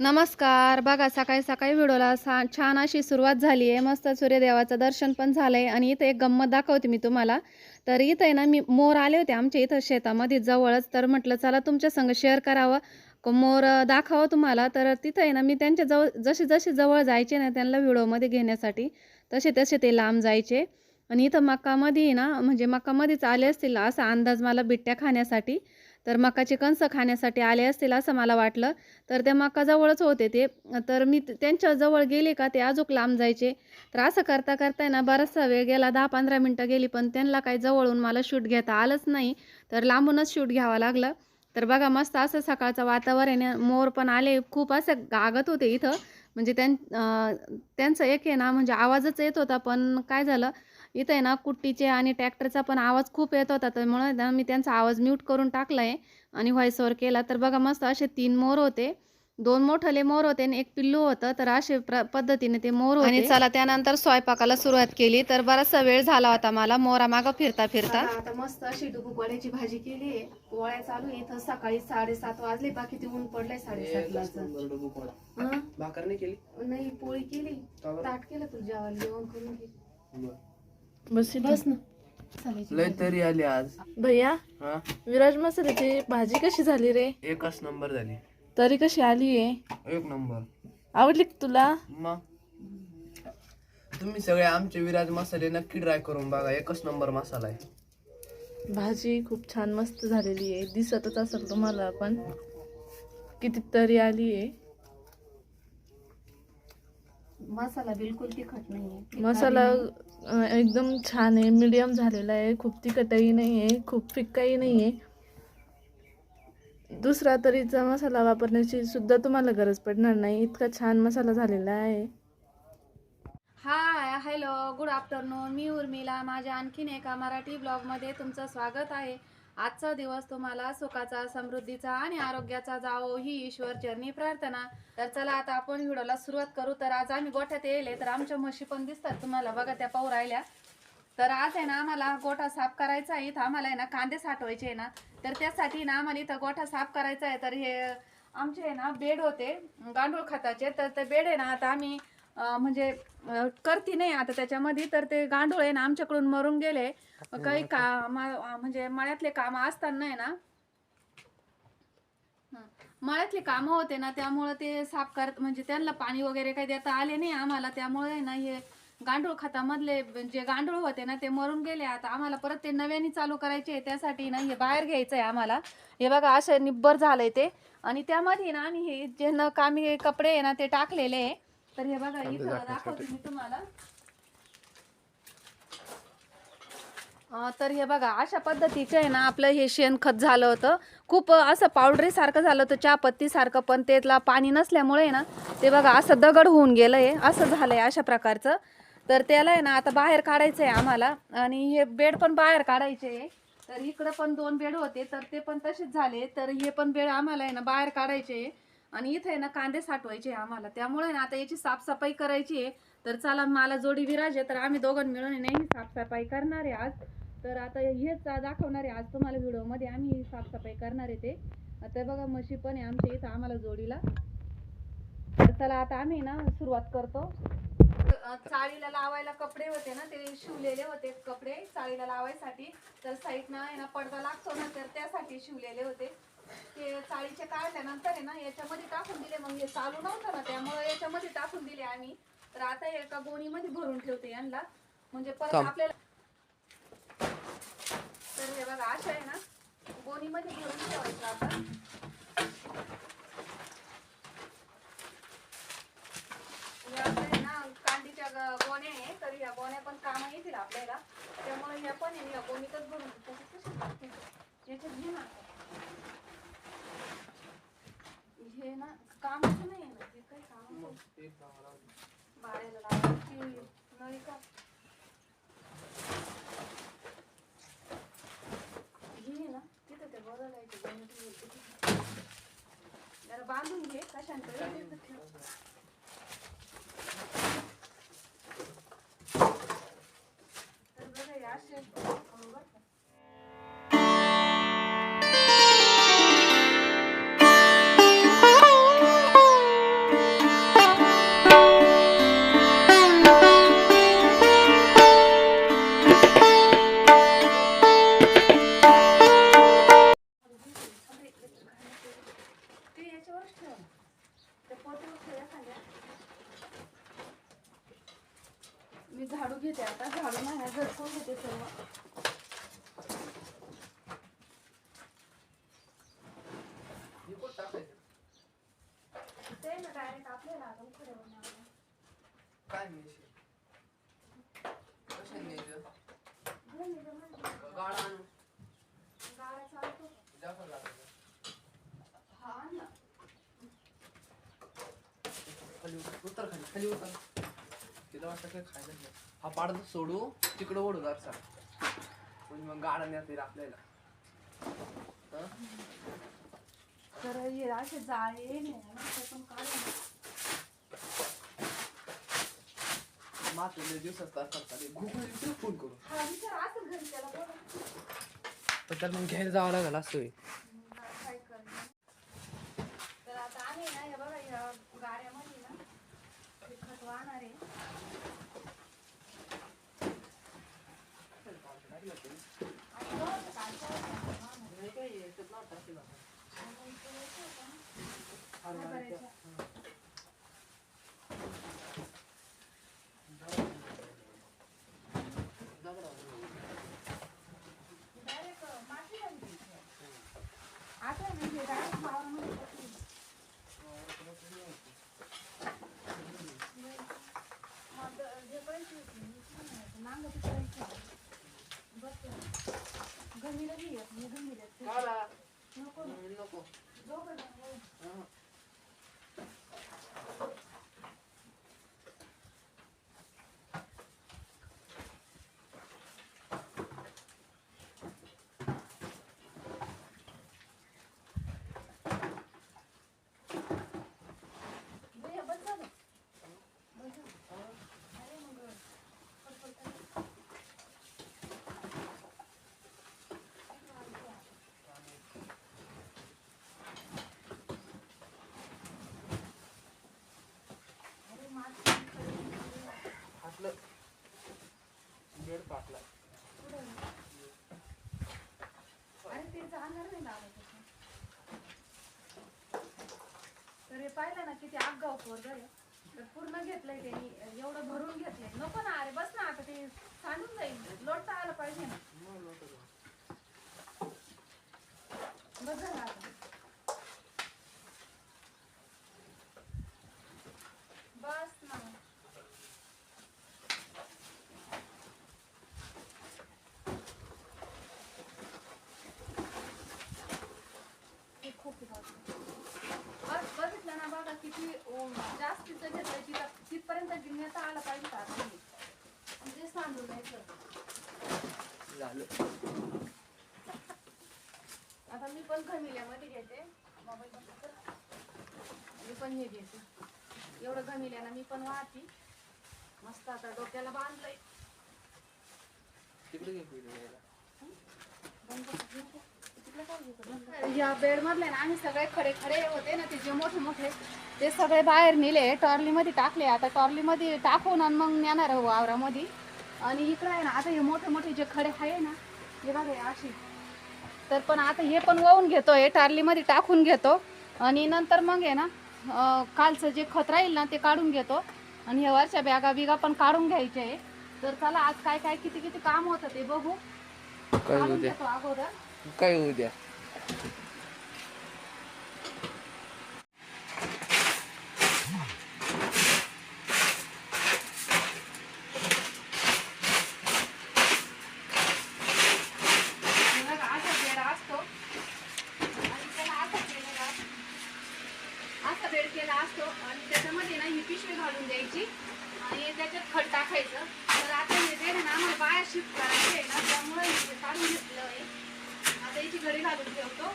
नमस्कार. बघा सकाळी सकाळी व्हिडिओला सा छान अशी सुरुवात झाली आहे. मस्त सूर्यदेवाचं दर्शन पण झालं आहे आणि इथं एक गंमत दाखवते मी तुम्हाला. तर इथं आहे ना मी मोर आले होते आमच्या इथं शेतामध्ये जवळच. तर म्हटलं चला तुमच्या संग शेअर करावं. मोर अं, दाखवावं तुम्हाला. तर तिथं आहे ना मी त्यांच्या जवळ जसे जसे जवळ जायचे ना त्यांना व्हिडिओमध्ये घेण्यासाठी तसे तसे ते लांब जायचे. आणि इथं मक्कामध्ये ना म्हणजे मक्कामध्येच आले असतील असा अंदाज मला बिट्ट्या खाण्यासाठी. तर मकाचे कणसं खाण्यासाठी आले असतील असं मला वाटलं. तर त्या मक्काजवळच होते ते. तर मी त्यांच्याजवळ गेले का ते अजूक लांब जायचे. तर असं करता करता ना बराचसा वेळ गेला दहा पंधरा मिनटं गेली पण त्यांना काही जवळून मला शूट घेता आलंच नाही. तर लांबूनच शूट घ्यावं लागलं. तर बघा मस्त असं सकाळचं वातावरण मोर पण आले खूप असं गागत होते इथं. म्हणजे त्यां त्यांचं एक आहे ना म्हणजे आवाजच येत होता पण काय झालं इथं आहे ना कुट्टीचे आणि ट्रॅक्टरचा पण आवाज खूप येत होता त्यामुळे ना मी त्यांचा आवाज म्यूट करून टाकला आहे आणि व्हॉइस ओव्हर केला तर बघा मस्त असे तीन मोर होते. दोन मोठले मोर होते आणि एक पिल्लू होतं तर असे प्र पद्धतीने ते मोर होते. आणि चला त्यानंतर स्वयंपाकाला सुरुवात केली तर बराचसा वेळ झाला होता मला मोरा मागं फिरता. फिरता आता मस्त अशी डुबुक वड्याची भाजी केली आहे. पोळ्या चालू आहे इथं सकाळी साडेसात वाजले बाकी ते ऊन पडलंय साडेसातला भाकर नाही केली? नाही पोळी केली? ताट केलं तुझ्या जेवण करून बस बस ना. चालायची लय तरी आली आज. भैया हा? विराज मसाल्याची भाजी कशी झाली रे? एकच नंबर झाली. तरी कशी आली आहे एक नंबर. आवडली का तुला? मग? तुम्ही सगळे आमचे विराज मसाले नक्की ट्राय करून बघा एकच नंबर मसाला आहे. भाजी खूप छान मस्त झालेली आहे. दिसतच असेल तुम्हाला पण. किती तरी आली आहे. मसाला बिलकुल तिखट नाहीये. मसाला अं, एकदम छान आहे मीडियम झालेला आहे खूप तिखटही नाही आहे खूप फिक्काही नाही आहे दुसरा तरीचा मसाला वापरण्याची सुद्धा तुम्हाला गरज पडणार नाही इतका छान मसाला झालेला आहे. हाय हॅलो गुड आफ्टरनून मी उर्मिला माझ्या आणखीन एका मराठी ब्लॉगमध्ये तुमचं स्वागत आहे. आजचा दिवस तुम्हाला सुखाचा समृद्धीचा आणि आरोग्याचा जावो ही ईश्वर चरणी प्रार्थना. तर चला आता आपण व्हिडिओला सुरुवात करू. तर आज आम्ही गोठ्यात येले तर आमच्या म्हशी पण दिसतात तुम्हाला. बघा त्या पाहू राहिल्या. तर आज आहे ना आम्हाला गोठा साफ करायचा आहे. इथं आम्हाला आहे ना कांदे साठवायचे आहे ना. तर त्यासाठी ना आम्हाला इथं गोठा साफ करायचा आहे. तर हे आमचे आहे ना बेड होते गांडूळ खताचे. तर ते बेड आहे ना आता आम्ही म्हणजे करती नाही आता त्याच्यामध्ये तर ते गांडूळ आहे ना आमच्याकडून मरून गेले काही का मा- म्हणजे मळ्यातले कामं असताना आहे ना. मळ्यातले कामं होते ना त्यामुळं ते साफ करत म्हणजे त्यांना पाणी वगैरे काही देता आले नाही आम्हाला त्यामुळे ना हे गांडूळ खतामधले जे गांडूळ होते ना ते मरून गेले आता आम्हाला परत ते नव्याने चालू करायचे आहे. त्यासाठी ना हे बाहेर घ्यायचं आहे आम्हाला हे बघा असं निब्बर झालंय ते आणि त्यामध्ये ना आणि हे जे न कामी कपडे आहे ना ते टाकलेले आहे तर हे बघा इथं दाखवते मी तुम्हाला. तर हे बघा अशा पद्धतीचं आहे ना आपलं हे शेणखत झालं होतं. खूप असं पावडरी सारखं झालं होतं चहा पत्ती सारखं पण त्याला पाणी नसल्यामुळे ना ते बघा असं दगड होऊन गेलं आहे असं झालं आहे अशा प्रकारचं. तर त्याला आहे ना आता बाहेर काढायचं आहे आम्हाला. आणि हे बेड पण बाहेर काढायचे आहे. तर इकडं पण दोन बेड होते तर ते पण तसेच झाले. तर हे पण बेड आम्हाला आहे ना बाहेर काढायचे आहे. आणि इथे आहे ना कांदे साठवायचे आम्हाला. त्यामुळे ना आता याची साफसफाई करायची आहे. तर चला मला जोडी विराज आहे. तर आम्ही दोघं मिळून नाही साफसफाई करणार आहे आज. तर आता हेच दाखवणार आहे आज तुम्हाला व्हिडिओमध्ये. आम्ही साफसफाई करणार आहे ते. आता बघा म्हशी पण आहे आमच्या इथं आम्हाला जोडीला. तर चला आता आम्ही ना सुरुवात करतो. चाळीला लावायला कपडे होते ना ते शिवलेले होते कपडे चाळीला लावायसाठी. तर साईडनं आहे ना पडदा लागतो ना तर त्यासाठी शिवलेले होते. ते चाळीचे काढल्यानंतर आहे ना याच्यामध्ये टाकून दिले मग हे चालू नव्हतं ना त्यामुळे याच्यामध्ये टाकून दिले आम्ही. तर आता एका गोणीमध्ये भरून ठेवते यांना. म्हणजे परत थांब. आपल्याला तर हे बघा असं आहे ना गोणीमध्ये भरून ठेवायचं आपण या आपल्या ना कांदीच्या ग- गोण्या आहे तर या गोण्या पण कामं येतील आपल्याला. त्यामुळे या पण आहे या गोणीतच भरून त्याच्यात? याच्यात घे ना मी झाडू घेते आता झाडू नाही झटकून घेते सर्व ते ना डायरेक्ट आपल्याला आता. काय न्यायचं. गाडा आणू चालतो. जाफर लागायचं हा ना. खाली उतर उतर खाली खाली उतर तिला वाटतं काय खायला नाही. हा पाडत सोडू तिकडं ओढू जरसा म्हणजे मग गाडा नेता येईल आपल्याला. हं? तर हे असे जाळे नाही. ना, काढून. मात्र लय फोन करू हा विचार असेल घरी त्याला. बोला. पण त्याला मग घ्यायला जावं लागेल असं करणार? तर आता आम्ही ना हे बघा या गाड्यामध्ये ना हे खत वाहणार आहे आता गव्हाचं काय करायचं? हरभऱ्याच्या. Direct माती घालली इथे. आता म्हणजे direct वावरामध्ये टाकली. मग हे करायची होती, मी काय म्हणायचं, नांगरटी करायची होती. बस गमीला घे एक, मी गमीला एक. नको ना, नको दोघं जण वळून. हं. दे, हे बस झालं. बस झालं. अरे मग, पटपट कर. अरे माती फाटलं बेड टाकला तर हे पाहिलं ना किती आगाव पोरग आहे. तर पूर्ण घेतलंय त्यांनी एवढं भरून घेतलंय. नको ना अरे बस ना आता ते सांडून जाईल. लोटता आलं पाहिजे ना. बस झालं आता बस ना हे खूप महत्त्वाचं. बस बघितलं ना बघा किती अं, जास्तीचं घेतलं तिथं तिथपर्यंत गिरण्याचा आला पाहिजे का तुम्ही म्हणजे सांडू नाही झालं. आता मी पण घमिल्यामध्ये घेते. मोबाईल. मी पण हे घेते. एवढं घमिल्यानं मी पण वाहते. मस्त आता डोक्याला बांधलंय. तिकडे या बेड मधले ना आम्ही सगळे खडे खडे होते ना ते जे मोठे मोठे ते सगळे बाहेर नेले. टॉर्ली मध्ये टाकले. आता टॉर्ली मध्ये टाकून आणि मग नेणार वावरामध्ये आणि इकडे आहे ना आता हे मोठे मोठे जे खडे आहे ना हे बघा हे अशी तर पण आता हे पण वाहून घेतो हे टार्लीमध्ये टाकून घेतो. आणि नंतर मग आहे ना कालचं जे खत राहील ना ते काढून घेतो. आणि हे वरच्या बॅगा बिगा पण काढून घ्यायचे. आहे तर चला आज काय काय किती किती काम होतं ते बघू. काय काढून उद्या घेतो अगोदर. काय उद्या हे बघा, असा बेड असतो आणि त्याला असा केलेला असतो. असा बेड केला असतो आणि त्याच्यामध्ये ना ही पिशवी घालून द्यायची. आणि त्याच्यात खड टाकायचं. तर आता हे बेड ना आम्हाला बाहेर शिफ्ट करायचे आहे ना त्यामुळे हे काढून घेतलं आहे. आता याची घडी घालून ठेवतो.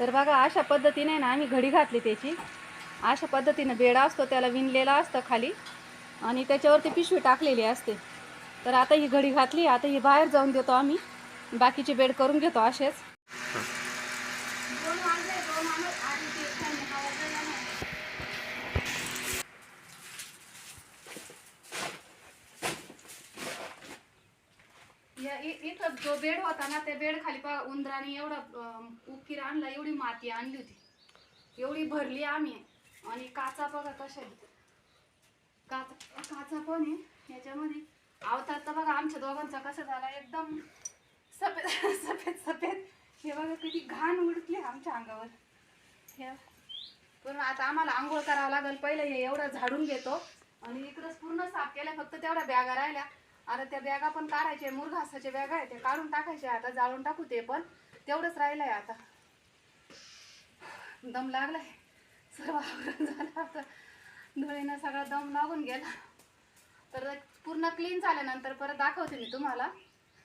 तर बघा अशा पद्धतीने ना आम्ही घडी घातली त्याची. अशा पद्धतीनं बेडा असतो त्याला विणलेला असतं खाली. आणि त्याच्यावरती पिशवी टाकलेली असते. तर आता ही घडी घातली आता ही बाहेर जाऊन देतो आम्ही. बाकीचे बेड करून घेतो असेच दोन वाजले दोन आणि ते संध्याकाळचं येणार. या- इ- इथं जो बेड होता ना त्या बेड खाली पा उंदराने एवढा उकीर आणला एवढी माती आणली होती. एवढी भरली आम्ही. आणि काचा बघा कशा काचा काचा पण आहे याच्यामध्ये. आवतात तर बघा आमच्या दोघांचा कसा झाला एकदम सफेद सफेद सफेद. हे बघा किती घाण उडकली आमच्या अंगावर. हे पण आता आम्हाला आंघोळ करावं लागेल. पहिले हे एवढं झाडून घेतो. आणि इकडंच पूर्ण साफ केलं फक्त तेवढ्या बॅगा राहिल्या. आता त्या बॅगा पण काढायच्या मुरघासाच्या बॅगा आहे ते काढून टाकायचे आता जाळून टाकू ते पण. तेवढंच राहिलंय आता. दम लागलाय. सर्व आवरण झालं आता. धुळीनं सगळा दम लागून गेला. तर पूर्ण क्लीन झाल्यानंतर परत दाखवते मी तुम्हाला.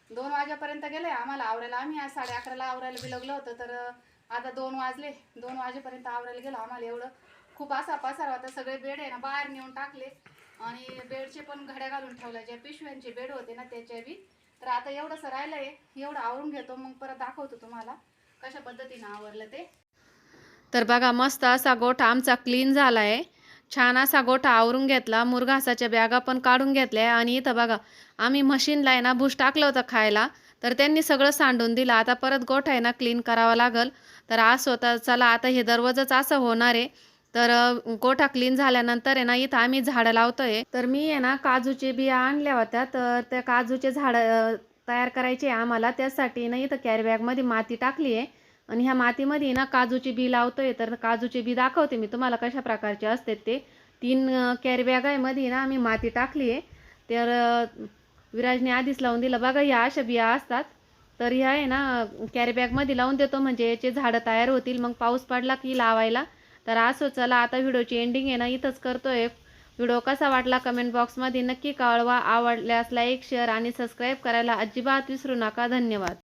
दोन वाजेपर्यंत गेले आम्हाला आवरायला. आम्ही आज साडे अकराला आवरायला बिलगलो होतं. तर आता दोन वाजले. दोन वाजेपर्यंत आवरायला गेलो आम्हाला एवढं. खूप असा पसार होता सगळे बेड आहे ना बाहेर नेऊन टाकले. आणि बेडचे पण घड्या घालून ठेवल्या ज्या पिशव्यांचे बेड होते ना त्याच्या बी तर आता एवढंसं राहिलंय एवढं आवरून घेतो मग परत दाखवतो तुम्हाला कशा पद्धतीनं आवरलं ते. तर बघा मस्त असा गोठा आमचा क्लीन झाला आहे छान असा गोठा आवरून घेतला मुरघासाच्या बॅगा पण काढून घेतल्या आणि इथं बघा आम्ही मशीनला आहे ना भूस टाकलं होतं खायला. तर त्यांनी सगळं सांडून दिलं. आता परत गोठा आहे ना क्लीन करावा लागल. तर असं होतं चला आता हे दरवाजच असं होणार आहे. तर गोठा क्लीन झाल्यानंतर आहे ना इथं आम्ही झाडं लावतोय. तर मी आहे ना काजूचे बिया आणल्या होत्या. तर त्या काजूचे झाडं तयार करायचे आम्हाला. त्यासाठी ना इथं कॅरीबॅगमध्ये माती टाकली आहे. आणि ह्या मातीमध्ये ना काजूची बी लावतोय. तर काजूची बी दाखवते मी तुम्हाला कशा प्रकारचे असते ते. तीन कॅरीबॅग आहे मध्ये ना आम्ही माती टाकली आहे. तर विराजने आधीच लावून दिलं. बघा ह्या अशा बिया असतात. तर ह्या आहे ना कॅरीबॅगमध्ये लावून देतो. म्हणजे याचे झाडं तयार होतील. मग पाऊस पडला की लावायला. तर असो चला आता व्हिडिओची एंडिंग आहे ना इथंच करतोय. व्हिडिओ कसा वाटला कमेंट बॉक्समध्ये नक्की कळवा. आवडल्यास लाईक शेअर आणि सबस्क्राईब करायला अजिबात विसरू नका. धन्यवाद.